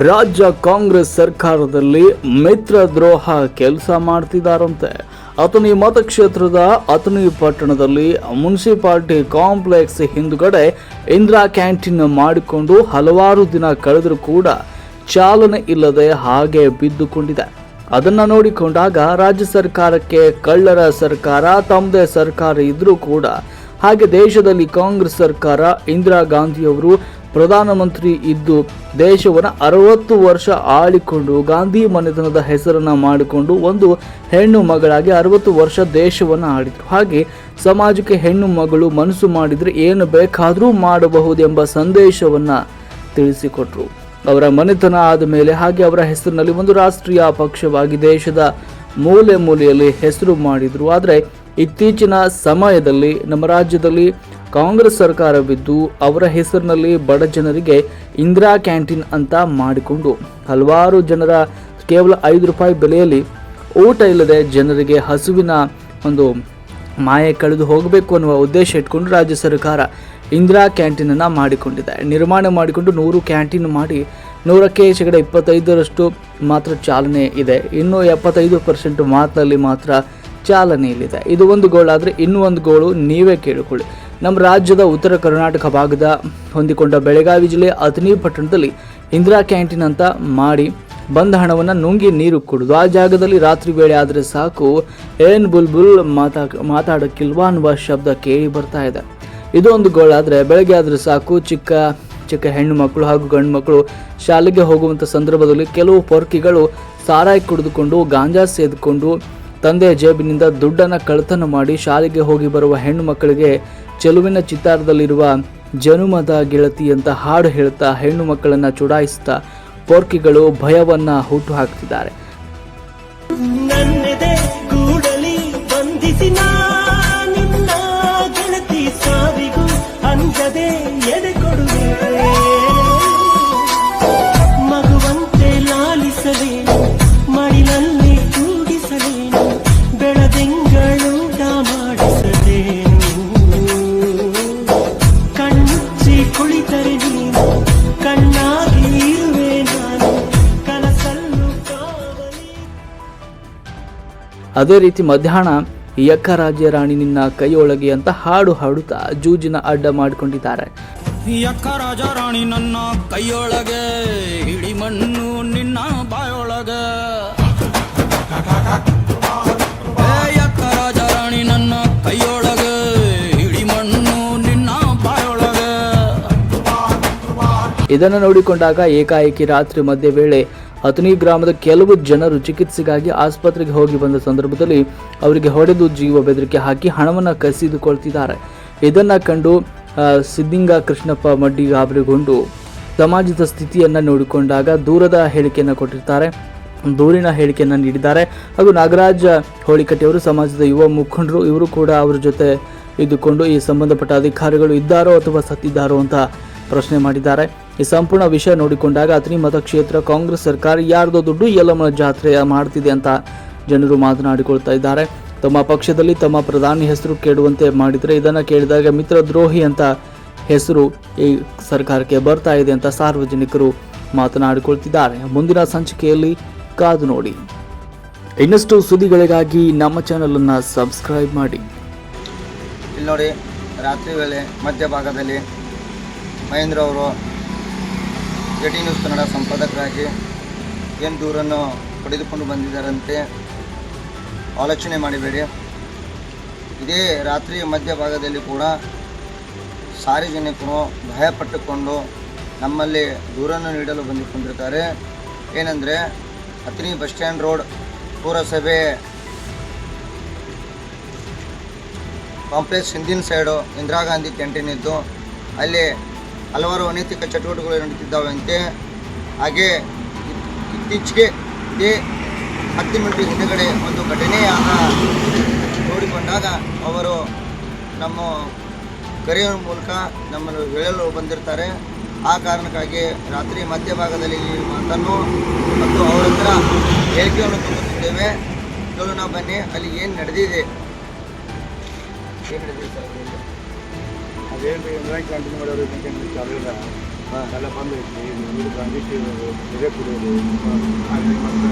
ರಾಜ್ಯ ಕಾಂಗ್ರೆಸ್ ಸರ್ಕಾರದಲ್ಲಿ ಮಿತ್ರ ದ್ರೋಹ ಕೆಲಸ ಮಾಡ್ತಿದ್ದಾರಂತೆ ಅತನಿ ಮತಕ್ಷೇತ್ರದ ಅತನಿ ಪಟ್ಟಣದಲ್ಲಿ ಮುನ್ಸಿಪಾಲ್ಟಿ ಕಾಂಪ್ಲೆಕ್ಸ್ ಹಿಂದುಗಡೆ ಇಂದಿರಾ ಕ್ಯಾಂಟೀನ್ ಮಾಡಿಕೊಂಡು ಹಲವಾರು ದಿನ ಕಳೆದರೂ ಕೂಡ ಚಾಲನೆ ಇಲ್ಲದೆ ಹಾಗೆ ಬಿದ್ದುಕೊಂಡಿದೆ. ಅದನ್ನ ನೋಡಿಕೊಂಡಾಗ ರಾಜ್ಯ ಸರ್ಕಾರಕ್ಕೆ ಕಳ್ಳರ ಸರ್ಕಾರ, ತಮ್ಮದೇ ಸರ್ಕಾರ ಇದ್ರೂ ಕೂಡ ಹಾಗೆ ದೇಶದಲ್ಲಿ ಕಾಂಗ್ರೆಸ್ ಸರ್ಕಾರ, ಇಂದಿರಾ ಗಾಂಧಿಯವರು ಪ್ರಧಾನಮಂತ್ರಿ ಇದ್ದು ದೇಶವನ್ನು ಅರವತ್ತು ವರ್ಷ ಆಳಿಕೊಂಡು ಗಾಂಧಿ ಮನೆತನದ ಹೆಸರನ್ನ ಮಾಡಿಕೊಂಡು ಒಂದು ಹೆಣ್ಣು ಮಗಳಾಗಿ ಅರವತ್ತು ವರ್ಷ ದೇಶವನ್ನು ಆಳಿದ್ರು. ಹಾಗೆ ಸಮಾಜಕ್ಕೆ ಹೆಣ್ಣು ಮಗಳು ಮನಸ್ಸು ಮಾಡಿದರೆ ಏನು ಬೇಕಾದರೂ ಮಾಡಬಹುದೆಂಬ ಸಂದೇಶವನ್ನು ತಿಳಿಸಿಕೊಟ್ರು. ಅವರ ಮನೆತನ ಆದ ಮೇಲೆ ಹಾಗೆ ಅವರ ಹೆಸರಿನಲ್ಲಿ ಒಂದು ರಾಷ್ಟ್ರೀಯ ಪಕ್ಷವಾಗಿ ದೇಶದ ಮೂಲೆ ಮೂಲೆಯಲ್ಲಿ ಹೆಸರು ಮಾಡಿದರು. ಆದರೆ ಇತ್ತೀಚಿನ ಸಮಯದಲ್ಲಿ ನಮ್ಮ ರಾಜ್ಯದಲ್ಲಿ ಕಾಂಗ್ರೆಸ್ ಸರ್ಕಾರ ಬಿದ್ದು ಅವರ ಹೆಸರಿನಲ್ಲಿ ಬಡ ಜನರಿಗೆ ಇಂದಿರಾ ಕ್ಯಾಂಟೀನ್ ಅಂತ ಮಾಡಿಕೊಂಡು ಹಲವಾರು ಜನರ ಕೇವಲ ಐದು ರೂಪಾಯಿ ಬೆಲೆಯಲ್ಲಿ ಊಟ ಇಲ್ಲದೆ ಜನರಿಗೆ ಹಸುವಿನ ಒಂದು ಮಾಯೆ ಕಳೆದು ಹೋಗಬೇಕು ಅನ್ನುವ ಉದ್ದೇಶ ಇಟ್ಕೊಂಡು ರಾಜ್ಯ ಸರ್ಕಾರ ಇಂದಿರಾ ಕ್ಯಾಂಟೀನನ್ನು ಮಾಡಿಕೊಂಡಿದೆ. ನಿರ್ಮಾಣ ಮಾಡಿಕೊಂಡು ನೂರು ಕ್ಯಾಂಟೀನ್ ಮಾಡಿ ನೂರಕ್ಕೆ ಶೇಕಡ ಇಪ್ಪತ್ತೈದರಷ್ಟು ಮಾತ್ರ ಚಾಲನೆ ಇದೆ. ಇನ್ನು ಎಪ್ಪತ್ತೈದು ಪರ್ಸೆಂಟ್ ಮಾತಲ್ಲಿ ಮಾತ್ರ ಚಾಲನೆಯಲ್ಲಿದೆ ಇದು ಒಂದು ಗೋಳಾದರೆ ಇನ್ನೂ ಒಂದು ಗೋಳು ನೀವೇ ಕೇಳಿಕೊಳ್ಳಿ. ನಮ್ಮ ರಾಜ್ಯದ ಉತ್ತರ ಕರ್ನಾಟಕ ಭಾಗದ ಹೊಂದಿಕೊಂಡ ಬೆಳಗಾವಿ ಜಿಲ್ಲೆ ಅತನಿ ಪಟ್ಟಣದಲ್ಲಿ ಇಂದಿರಾ ಕ್ಯಾಂಟೀನ್ ಅಂತ ಮಾಡಿ ಬಂದ ಹಣವನ್ನು ನುಂಗಿ ನೀರು ಕುಡಿದು ಆ ಜಾಗದಲ್ಲಿ ರಾತ್ರಿ ವೇಳೆ ಆದರೆ ಸಾಕು. ಏನ್ ಬುಲ್ಬುಲ್ ಮಾತಾ, ಮಾತಾಡೋಕ್ಕಿಲ್ವಾ ಅನ್ನುವ ಶಬ್ದ ಕೇಳಿ ಬರ್ತಾ ಇದೆ. ಇದು ಒಂದು ಗೋಳಾದರೆ ಬೆಳಗ್ಗೆ ಆದರೆ ಸಾಕು. ಚಿಕ್ಕ ಚಿಕ್ಕ ಹೆಣ್ಣು ಮಕ್ಕಳು ಹಾಗೂ ಗಂಡು ಮಕ್ಕಳು ಶಾಲೆಗೆ ಹೋಗುವಂಥ ಸಂದರ್ಭದಲ್ಲಿ ಕೆಲವು ಪೊರ್ಕಿಗಳು ಸಾರಾಯಿ ಕುಡಿದುಕೊಂಡು, ಗಾಂಜಾ ಸೇದಿಕೊಂಡು, ತಂದೆಯ ಜೇಬಿನಿಂದ ದುಡ್ಡನ್ನು ಕಳ್ತನ ಮಾಡಿ ಶಾಲೆಗೆ ಹೋಗಿ ಬರುವ ಹೆಣ್ಣು ಮಕ್ಕಳಿಗೆ ಚೆಲುವಿನ ಚಿತ್ತಾರದಲ್ಲಿರುವ ಜನುಮದ ಗೆಳತಿ ಅಂತ ಹಾಡು ಹೇಳ್ತಾ ಹೆಣ್ಣು ಮಕ್ಕಳನ್ನು ಚುಡಾಯಿಸ್ತಾ ಪೋರ್ಕಿಗಳು ಭಯವನ್ನ ಹುಟ್ಟು ಹಾಕ್ತಿದ್ದಾರೆ. ಅದೇ ರೀತಿ ಮಧ್ಯಾಹ್ನ ಯಕ್ಕ ರಾಜ್ಯ ರಾಣಿ ನಿನ್ನ ಕೈಯೊಳಗೆ ಅಂತ ಹಾಡು ಹಾಡುತ್ತಾ ಜೂಜಿನ ಅಡ್ಡ ಮಾಡಿಕೊಂಡಿದ್ದಾರೆ. ಯಕ್ಕ ರಾಜ ರಾಣಿ ನನ್ನ ಕೈಯೊಳಗೆ ಹಿಡಿ ಮಣ್ಣು ನಿನ್ನ ಬಾಯೊಳಗೆ. ಯಕ್ಕ ರಾಜ ರಾಣಿ ನನ್ನ ಕೈಯೊಳಗೆ ಹಿಡಿ ಮಣ್ಣು ನಿನ್ನ ಬಾಯೊಳಗೆ. ಇದನ್ನು ನೋಡಿಕೊಂಡಾಗ ಏಕಾಏಕಿ ರಾತ್ರಿ ಮಧ್ಯ ವೇಳೆ ಹತನಿ ಗ್ರಾಮದ ಕೆಲವು ಜನರು ಚಿಕಿತ್ಸೆಗಾಗಿ ಆಸ್ಪತ್ರೆಗೆ ಹೋಗಿ ಬಂದ ಸಂದರ್ಭದಲ್ಲಿ ಅವರಿಗೆ ಹೊಡೆದು ಜೀವ ಬೆದರಿಕೆ ಹಾಕಿ ಹಣವನ್ನು ಕಸಿದುಕೊಳ್ತಿದ್ದಾರೆ. ಇದನ್ನು ಕಂಡು ಸಿದ್ದಿಂಗ ಕೃಷ್ಣಪ್ಪ ಮಡ್ಡಿ ಗಾಬರಿಗೊಂಡು ಸಮಾಜದ ಸ್ಥಿತಿಯನ್ನು ನೋಡಿಕೊಂಡಾಗ ದೂರದ ಹೇಳಿಕೆಯನ್ನು ಕೊಟ್ಟಿರ್ತಾರೆ. ದೂರಿನ ಹೇಳಿಕೆಯನ್ನು ನೀಡಿದ್ದಾರೆ. ಹಾಗೂ ನಾಗರಾಜ ಹೋಳಿಕಟ್ಟೆಯವರು ಸಮಾಜದ ಯುವ ಮುಖಂಡರು, ಇವರು ಕೂಡ ಅವರ ಜೊತೆ ಇದ್ದುಕೊಂಡು ಈ ಸಂಬಂಧಪಟ್ಟ ಅಧಿಕಾರಿಗಳು ಇದ್ದಾರೋ ಅಥವಾ ಸತ್ತಿದ್ದಾರೋ ಅಂತ ಪ್ರಶ್ನೆ ಮಾಡಿದ್ದಾರೆ. ಈ ಸಂಪೂರ್ಣ ವಿಷಯ ನೋಡಿಕೊಂಡಾಗ ಅತನಿ ಮತಕ್ಷೇತ್ರ ಕಾಂಗ್ರೆಸ್ ಸರ್ಕಾರ ಯಾರ್ದೋ ದುಡ್ಡು ಯಲ್ಲಮ್ಮನ ಜಾತ್ರೆಯ ಮಾಡ್ತಿದೆ ಅಂತ ಜನರು ಮಾತನಾಡಿಕೊಳ್ತಾ ಇದ್ದಾರೆ. ತಮ್ಮ ಪಕ್ಷದಲ್ಲಿ ತಮ್ಮ ಪ್ರಧಾನಿ ಹೆಸರು ಕೇಳುವಂತೆ ಮಾಡಿದರೆ ಇದನ್ನು ಕೇಳಿದಾಗ ಮಿತ್ರ ದ್ರೋಹಿ ಅಂತ ಹೆಸರು ಈ ಸರ್ಕಾರಕ್ಕೆ ಬರ್ತಾ ಇದೆ ಅಂತ ಸಾರ್ವಜನಿಕರು ಮಾತನಾಡಿಕೊಳ್ತಿದ್ದಾರೆ. ಮುಂದಿನ ಸಂಚಿಕೆಯಲ್ಲಿ ಕಾದು ನೋಡಿ. ಇನ್ನಷ್ಟು ಸುದ್ದಿಗಳಿಗಾಗಿ ನಮ್ಮ ಚಾನಲನ್ನು ಸಬ್ಸ್ಕ್ರೈಬ್ ಮಾಡಿ. ಇಲ್ಲಿ ನೋಡಿ ರಾತ್ರಿ ವೇಳೆ ಮಧ್ಯಭಾಗದಲ್ಲಿ ಮಹೇಂದ್ರ ಅವರು ಜೆ ಟಿ ನ್ಯೂಸ್ ಕನ್ನಡ ಸಂಪಾದಕರಾಗಿ ಏನು ದೂರನ್ನು ಪಡೆದುಕೊಂಡು ಬಂದಿದ್ದಾರಂತೆ ಆಲೋಚನೆ ಮಾಡಿಬೇಡಿ. ಇದೇ ರಾತ್ರಿ ಮಧ್ಯಭಾಗದಲ್ಲಿ ಕೂಡ ಸಾರ್ವಜನಿಕರು ಭಯಪಟ್ಟುಕೊಂಡು ನಮ್ಮಲ್ಲಿ ದೂರನ್ನು ನೀಡಲು ಬಂದುಕೊಂಡಿರ್ತಾರೆ ಏನಂದರೆ ಅತ್ರಿ ಬಸ್ ಸ್ಟ್ಯಾಂಡ್ ರೋಡ್ ಪುರಸಭೆ ಕಾಂಪ್ಲೆಕ್ಸ್ ಹಿಂದಿನ ಸೈಡು ಇಂದಿರಾ ಗಾಂಧಿ ಕ್ಯಾಂಟೀನ್ ಇದ್ದು, ಅಲ್ಲಿ ಹಲವಾರು ಅನೈತಿಕ ಚಟುವಟಿಕೆಗಳು ನಡೀತಿದ್ದಾವಂತೆ ಹಾಗೆ ಇತ್- ಇತ್ತೀಚೆಗೆ ಇದೇ ಹತ್ತು ಮಿನಿಟ್ ಹಿಂದೆಗಡೆ ಒಂದು ಘಟನೆಯಾದ ನೋಡಿಕೊಂಡಾಗ ಅವರು ನಮ್ಮ ಕರೆಯ ಮೂಲಕ ನಮ್ಮನ್ನು ಹೇಳಲು ಬಂದಿರ್ತಾರೆ. ಆ ಕಾರಣಕ್ಕಾಗಿ ರಾತ್ರಿ ಮಧ್ಯಭಾಗದಲ್ಲಿ ಮಾತನ್ನು ಮತ್ತು ಅವರ ಹತ್ರ ಹೇಳಿಕೆಯನ್ನು ತಗೊಳ್ತಿದ್ದೇವೆ ಕೇಳೋಣ ಬನ್ನಿ, ಅಲ್ಲಿ ಏನು ನಡೆದಿದೆ? ಏನು ನಡೆದಿದೆ ಸರ್? ಅಲ್ಲಿ? ಅದೇನು ಇಂದಿರಾ ಕ್ಯಾಂಟೀನ್ ಮಾಡೋರು ಚಾಲು ಇಲ್ಲ ಹಾಂ. ಎಲ್ಲ ಬಂದು ಐತಿ ನೀರು ಗಂಜಿಟ್ಟು ಹಿರೇ ಕುಡಿಯೋದು ಹಾಗೆ ಮತ್ತು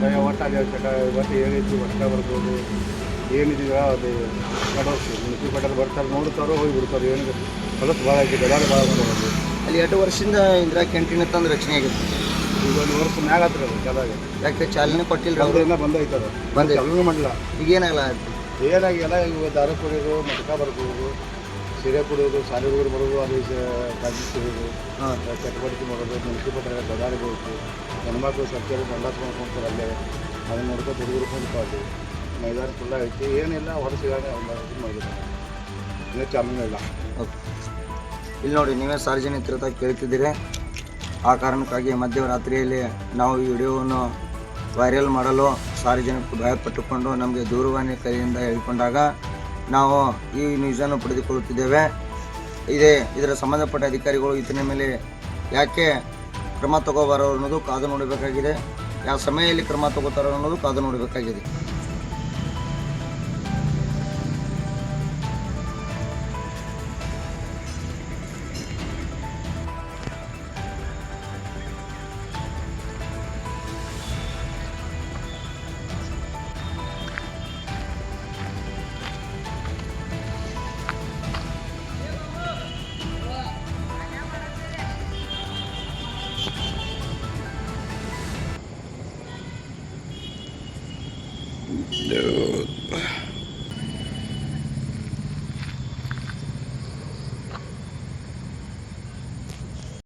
ದಯ ಒಟ್ಟಾಗಿ ಚಟ ಒಟ್ಟು ಏನೈತಿ ಒಟ್ಟ ಬರ್ಬೋದು ಏನಿದೆಯೋ ಅದು ಕಡೋಸಿ ಮುನ್ಸಿಪಾಲ್ಟಿ ಬರ್ತಾರೆ ನೋಡ್ತಾರೋ ಹೋಗಿ ಬಿಡ್ತಾರೆ ಏನಿದೆ ಭಾಳ ಆಗಿದೆ ಎಲ್ಲ ಭಾಳ ಅಲ್ಲಿ ಎರಡು ವರ್ಷದಿಂದ ಇಂದಿರಾ ಕ್ಯಾಂಟೀನ್ ತಂದು ರಚನೆ ಆಗಿತ್ತು ಈಗ ಒಂದು ವರ್ಷ ಮ್ಯಾಗ ಹತ್ರ ಅದು ಚೆನ್ನಾಗಿ ಯಾಕೆ ಚಾಲನೆ ಕೊಟ್ಟಿಲ್ಲ ಅವರು? ಅವ್ರಿಂದ ಬಂದೈತೆ ಅದು. ಬಂದೈತೆ. ಚಾಲೂ ಮಾಡಿಲ್ಲ ಈಗ ಏನಾಗಲ್ಲ ಈಗ ದಾರ ಕುಡಿಯೋದು ಮಟಕ ಬರ್ಬೋದು ಸೀರೆ ಕುಡಿಯೋದು ಸಾರಿ ಹುಡುಗರು ಬರೋದು ಅಲ್ಲಿ ಕಾಜಿ ಸಿಗೋದು ಚಟುವಟಿಕೆ ಮಾಡೋದು ಮುನ್ಸಿಪಾಲ್ಟಿ ಬದಾರಿ ಹೋಗ್ತು ಹೆಣ್ಮಕ್ಳು ಸರ್ಕಾರಿ ಸಂಡಾಸ್ ಮಾಡ್ಕೊಂತಾರೆ ಅಲ್ಲೇ. ಅದನ್ನ ನೋಡ್ಕೊಂಡು ಹುಡುಗರು ಕೊಂಡ್ಕೊಂಡು ಮೈದಾನ ಫುಲ್ಲ ಐತಿ ಏನಿಲ್ಲ ಹೊರಸಿಗಾನೆ ಅವ್ನ ಇದು ಮಾಡಿದ್ದಾರೆ ಇನ್ನೂ ಚಾಲನೆ ಇಲ್ಲ. ಓಕೆ. ಇಲ್ಲಿ ನೋಡಿ ನೀವೇ ಸಾರ್ವಜನಿಕರ ಕೇಳ್ತಿದ್ದೀರಿ. ಆ ಕಾರಣಕ್ಕಾಗಿ ಮಧ್ಯರಾತ್ರಿಯಲ್ಲಿ ನಾವು ಈ ವಿಡಿಯೋವನ್ನು ವೈರಲ್ ಮಾಡಲು ಸಾರ್ವಜನಿಕ ಭಯಪಟ್ಟುಕೊಂಡು ನಮಗೆ ದೂರವಾಣಿ ಕೈಯಿಂದ ಹೇಳಿಕೊಂಡಾಗ ನಾವು ಈ ನ್ಯೂಸನ್ನು ಪಡೆದುಕೊಳ್ಳುತ್ತಿದ್ದೇವೆ. ಇದೇ ಇದರ ಸಂಬಂಧಪಟ್ಟ ಅಧಿಕಾರಿಗಳು ಈತನ ಮೇಲೆ ಯಾಕೆ ಕ್ರಮ ತಗೋಬಾರೋ ಅನ್ನೋದು ಕಾದು ನೋಡಬೇಕಾಗಿದೆ. ಯಾವ ಸಮಯದಲ್ಲಿ ಕ್ರಮ ತಗೋತಾರೋ ಅನ್ನೋದು ಕಾದು ನೋಡಬೇಕಾಗಿದೆ. No.